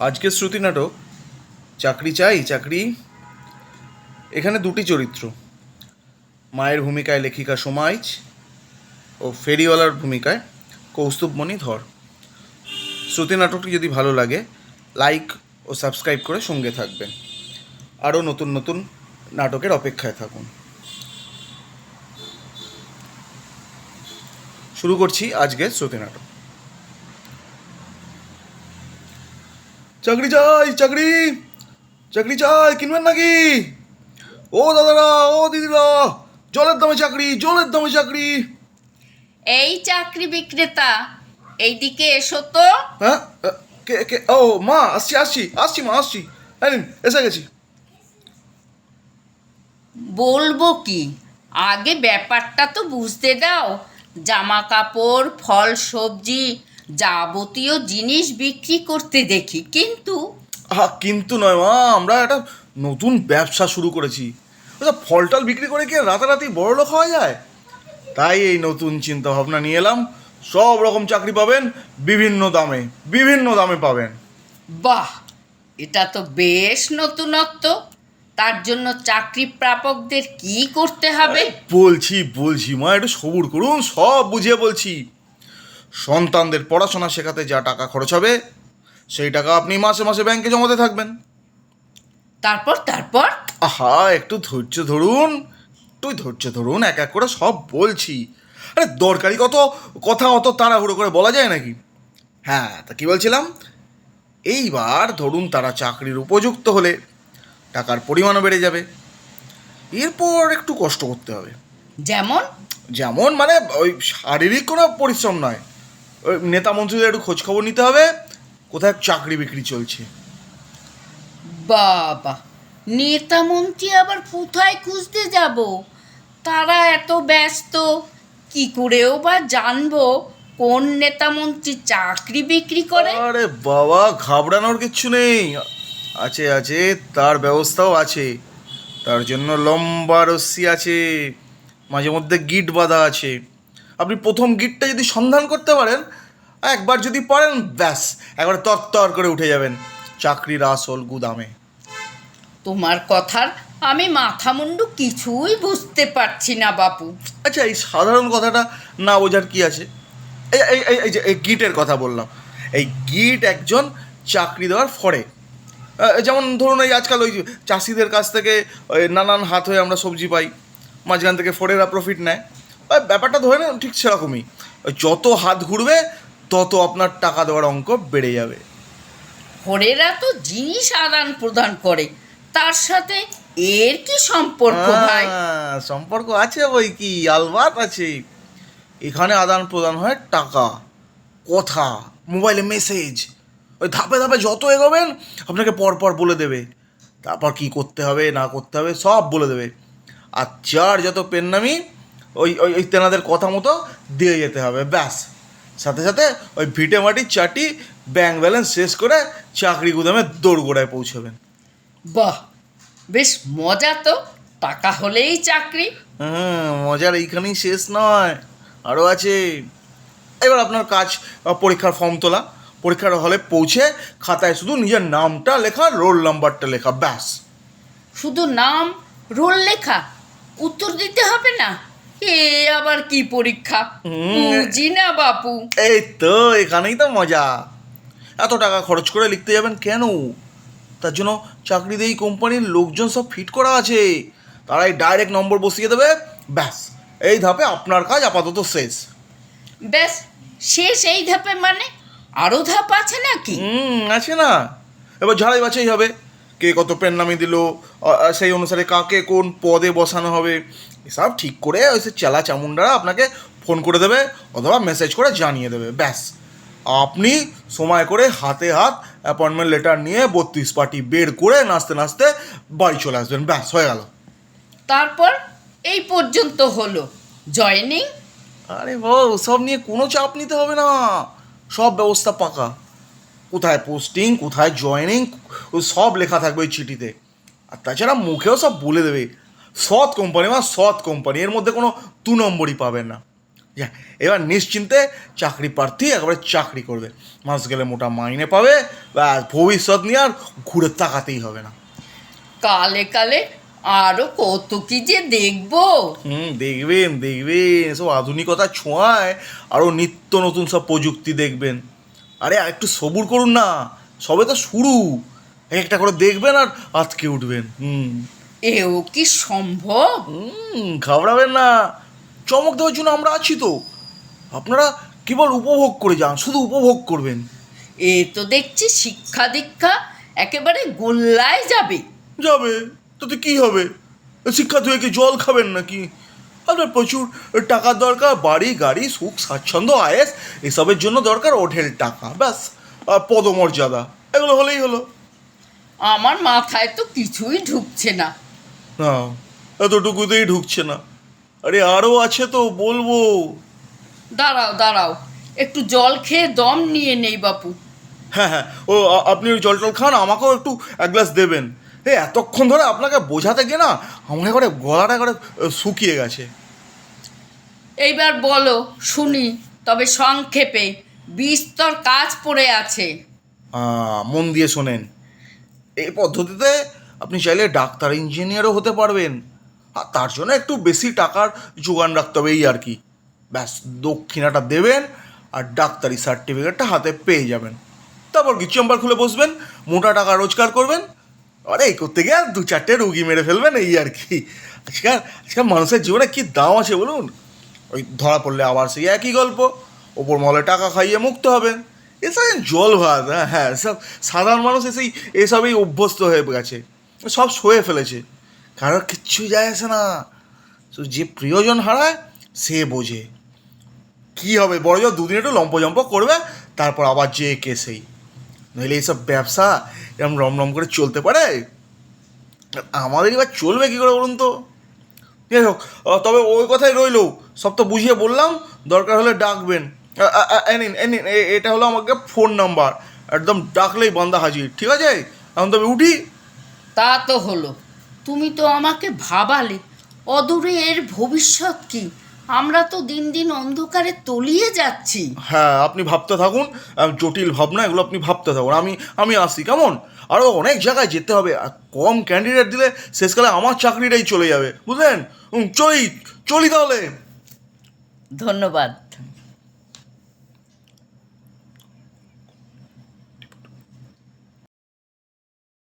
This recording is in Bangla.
আজকের শ্রুতি নাটক, চাকরি চাই, চাকরি। এখানে দুটি চরিত্র। মায়ের ভূমিকায় লেখিকা সোমাইচ ও ফেরিওয়ালার ভূমিকায় কৌস্তুভমণি ধর। শ্রুতি নাটকটি যদি ভালো লাগে, লাইক ও সাবস্ক্রাইব করে সঙ্গে থাকবেন। আরও নতুন নতুন নাটকের অপেক্ষায় থাকুন। শুরু করছি আজকের শ্রুতি নাটক। চাকরি চাই চাকরি। চাকরি চাই কিনবেন নাকি? ও দাদারা ও দিদিরা জলের দামে চাকরি জলের দামে চাকরি। এই চাকরি বিক্রেতা এইদিকে এসো তো। হ্যাঁ কে কে ও মা আসছি আসছি আসছি মা আসছি। এসে গেছি। বলব কি আগে ব্যাপারটা তো বুঝতে দাও। জামা কাপড় ফল সবজি যাবতীয় জিনিস বিক্রি করতে দেখি কিন্তু আহা কিন্তু নয় মা আমরা একটা নতুন ব্যবসা শুরু করেছি। আচ্ছা ফল টল বিক্রি করে কি আর রাতারাতি বড় লোক হওয়া যায়? তাই এই নতুন চিন্তা ভাবনা নিয়ে এলাম। সব রকম চাকরি পাবেন বিভিন্ন দামে বিভিন্ন দামে পাবেন। বাহ এটা তো বেশ নতুনত্ব। তার জন্য চাকরি প্রাপকদের কি করতে হবে? বলছি বলছি মা একটু সবুর করুন সব বুঝিয়ে বলছি। সন্তানদের পড়াশোনা শেখাতে যা টাকা খরচ হবে সেই টাকা আপনি মাসে মাসে ব্যাংকে জমাতে থাকবেন। তারপর তারপর? আহা একটু ধৈর্য ধরুন একটু ধৈর্য ধরুন এক এক করে সব বলছি। আরে দরকারি কত কথা অত তাড়াহুড়ো করে বলা যায় নাকি? হ্যাঁ তা কি বলছিলাম? এইবার ধরুন তারা চাকরির উপযুক্ত হলে টাকার পরিমাণও বেড়ে যাবে। এরপর একটু কষ্ট করতে হবে। যেমন? যেমন মানে ওই শারীরিক কোনো পরিশ্রম নয়। নেতা মন্ত্রীদের একটু খোঁজ খবর নিতে হবে কোথায় চাকরি বিক্রি চলছে। বাবা নেতা মন্ত্রী আবার কোথায় খুঁজতে যাব? তারা এত ব্যস্ত কি করেও বা জানব কোন নেতা মন্ত্রী চাকরি বিক্রি করে? আরে বাবা ঘাবড়ানোর কিচ্ছু নেই। আছে আছে তার ব্যবস্থাও আছে। তার জন্য লম্বা রশ্মি আছে। মাঝে মধ্যে গিট বাঁধা আছে। আপনি প্রথম গিটটা যদি সন্ধান করতে পারেন একবার যদি পারেন ব্যাস একবার তরতর করে উঠে যাবেন। চাকরির আসল গুদামে। তোমার কথার আমি মাথা মুন্ডু কিছুই বুঝতে পারছি না বাপু। আচ্ছা এই সাধারণ কথাটা না বোঝার কি আছে? এই এই এই যে এই গিটের কথা বললাম। এই গিট একজন চাকরি দেওয়ার ফরে যেমন ধরুন এই আজকাল ওই চাষিদের কাছ থেকে নানান হাত হয়ে আমরা সবজি পাই। মাঝখান থেকে ফরেরা প্রফিট নেয়। ব্যাপারটা ধরে না ঠিক সেরকমই। ওই যত হাত ঘুরবে তত আপনার টাকা দেওয়ার অঙ্ক বেড়ে যাবে। হরেরা তো জিনিস আদান প্রদান করে তার সাথে এর কি সম্পর্ক ভাই? হ্যাঁ, সম্পর্ক আছে বই কি আলবাত আছে। এখানে আদান প্রদান হয় টাকা কথা মোবাইলে মেসেজ। ওই ধাপে ধাপে যত এগোবেন আপনাকে পরপর বলে দেবে। তারপর কি করতে হবে না করতে হবে সব বলে দেবে। আর যার যত পেন্নামি ওই ওই ওই তেনাদের কথা মতো দিয়ে যেতে হবে ব্যাস। সাথে সাথে ওই ভিটে মাটির চাটি ব্যাংক ব্যালেন্স শেষ করে চাকরি গুদামে দৌড়গোড়ায় পৌঁছবেন। বাহ বেশ মজা তো টাকা হলেই চাকরি। হুম মজার এইখানেই শেষ নয় আরও আছে। এবার আপনার কাজ পরীক্ষার ফর্ম তোলা। পরীক্ষার হলে পৌঁছে খাতায় শুধু নিজের নামটা লেখা রোল নাম্বারটা লেখা ব্যাস। শুধু নাম রোল লেখা? উত্তর দিতে হবে না? এ আবার কি পরীক্ষা। বুঝি না বাপু। এই তো এখানেই তো মজা। এত টাকা খরচ করে লিখতে যাবেন কেন? তার জন্য চাকরি দেই কোম্পানির লোকজন সব ফিট করা আছে। তারাই ডাইরেক্ট নম্বর বসিয়ে দেবে। ব্যাস এই ধাপে আপনার কাজ আপাতত শেষ। ব্যাস শেষ এই ধাপে মানে? আরও ধাপ আছে নাকি? হুম আছে না। এবার ঝাড়াই বাছাই হবে। কে কত পেন নামিয়ে দিল সেই অনুসারে কাকে কোন পদে বসানো হবে। এসব ঠিক করে ওই সে চেলা চামুন্ডারা আপনাকে ফোন করে দেবে অথবা মেসেজ করে জানিয়ে দেবে ব্যাস। আপনি সময় করে হাতে হাত অ্যাপয়েন্টমেন্ট লেটার নিয়ে বত্রিশ পার্টি বের করে নাচতে নাচতে বাড়ি চলে আসবেন ব্যাস হয়ে গেল। তারপর এই পর্যন্ত হলো। জয়েনিং আরে বউ সব নিয়ে কোনো চাপ নিতে হবে না। সব ব্যবস্থা পাকা। কোথায় পোস্টিং কোথায় জয়েনিং সব লেখা থাকবে ওই চিঠিতে। আর তাছাড়া মুখেও সব বলে দেবে। সৎ কোম্পানি বা সৎ কোম্পানি এর মধ্যে কোনো দু নম্বরই পাবেন না। এবার নিশ্চিন্তে চাকরি প্রার্থী একেবারে চাকরি করবে। মাস গেলে মোটা মাইনে পাবে ব্যাস ভবিষ্যৎ নিয়ে আর ঘুরে তাকাতেই হবে না। কালে কালে আরও কত কি যে দেখব। হুম দেখবেন দেখবেন সব আধুনিকতা ছোঁয়ায় আরও নিত্য নতুন সব প্রযুক্তি দেখবেন। আরে আর একটু সবুর করুন না সবে তো শুরু। এক একটা করে দেখবেন আর আজকে উঠবেন। হুম। এও কি সম্ভব? হুম ঘাবড়াবেন না। চমক দেওয়ার জন্য আমরা আছি তো। আপনারা কেবল উপভোগ করে যান শুধু উপভোগ করবেন। এ তো দেখছি শিক্ষা দীক্ষা একেবারে গোল্লায় যাবে। যাবে? তাতে কি হবে? শিক্ষা থেকে কি জল খাবেন নাকি? আপনার প্রচুর টাকার দরকার বাড়ি গাড়ি সুখ স্বাচ্ছন্দ্য আয়েস এসবের জন্য দরকার ওঠেল টাকা। ব্যাস আর পদমর্যাদা। এগুলো হলেই হলো। আমার মাথায় তো কিছুই ঢুকছে না। না এতটুকুতেই ঢুকছে না। আরে আরও আছে তো বলব। দাঁড়াও দাঁড়াও। একটু জল খেয়ে দম নিয়ে নেই বাপু। হ্যাঁ হ্যাঁ ও আপনি ওই জল টল খান আমাকেও একটু এক গ্লাস দেবেন। এই এতক্ষণ ধরে আপনাকে বোঝাতে গিয়ে না আমার একবারে গলাটা একবারে শুকিয়ে গেছে। এইবার বলো শুনি তবে সংক্ষেপে বিস্তর কাজ পড়ে আছে। মন দিয়ে শোনেন। এই পদ্ধতিতে আপনি চাইলে ডাক্তার, ইঞ্জিনিয়ারও হতে পারবেন। আর তার জন্য একটু বেশি টাকার যোগান রাখতে হবে, এই আর কি। ব্যাস, দক্ষিণাটা দেবেন আর ডাক্তারি সার্টিফিকেটটা হাতে পেয়ে যাবেন। তারপর কি চেম্বার খুলে বসবেন, মোটা টাকা রোজগার করবেন। আরে এই করতে গিয়ে দু চারটে রুগী মেরে ফেলবেন, এই আর কি। আজকাল আজকাল মানুষের জীবনে কী দাম আছে বলুন? ওই ধরা পড়লে আবার সেই একই গল্প। ওপর মহলে টাকা খাইয়ে মুক্ত হবেন। এসব জল ভাত হ্যাঁ হ্যাঁ সব সাধারণ মানুষ এসেই, এসবেই অভ্যস্ত হয়ে গেছে। সব সয়ে ফেলেছে। কারোর কিচ্ছু যায় আসে না। তো যে প্রিয়জন হারায় সে বোঝে। কী হবে? বড় জোর দুদিন একটু লম্পজম্প করবে তারপর আবার যে কে সেই। নইলে এইসব ব্যবসা এরকম রমরম করে চলতে পারে? আমাদের এবার চলবে কী করে বলুন তো? যাই হোক তবে ওই কথাই রইল। সব তো বুঝিয়ে বললাম দরকার হলে ডাকবেন। নিন, নিন, এটা হলো আমাকে ফোন নাম্বার। একদম ডাকলেই বন্ধা হাজির ঠিক আছে? এখন তবে উঠি। তা তো হলো। তুমি তো আমাকে ভাবালে অদূরে এর ভবিষ্যৎ কি? আমরা তো দিন দিন অন্ধকারে তলিয়ে যাচ্ছি। হ্যাঁ আপনি ভাবতে থাকুন জটিল ভাবনা এগুলো আপনি ভাবতে থাকুন। আমি আমি আসি কেমন? আরও অনেক জায়গায় যেতে হবে আর কম ক্যান্ডিডেট দিলে শেষকালে আমার চাকরিটাই চলে যাবে বুঝলেন? চলি চলি তাহলে। ধন্যবাদ।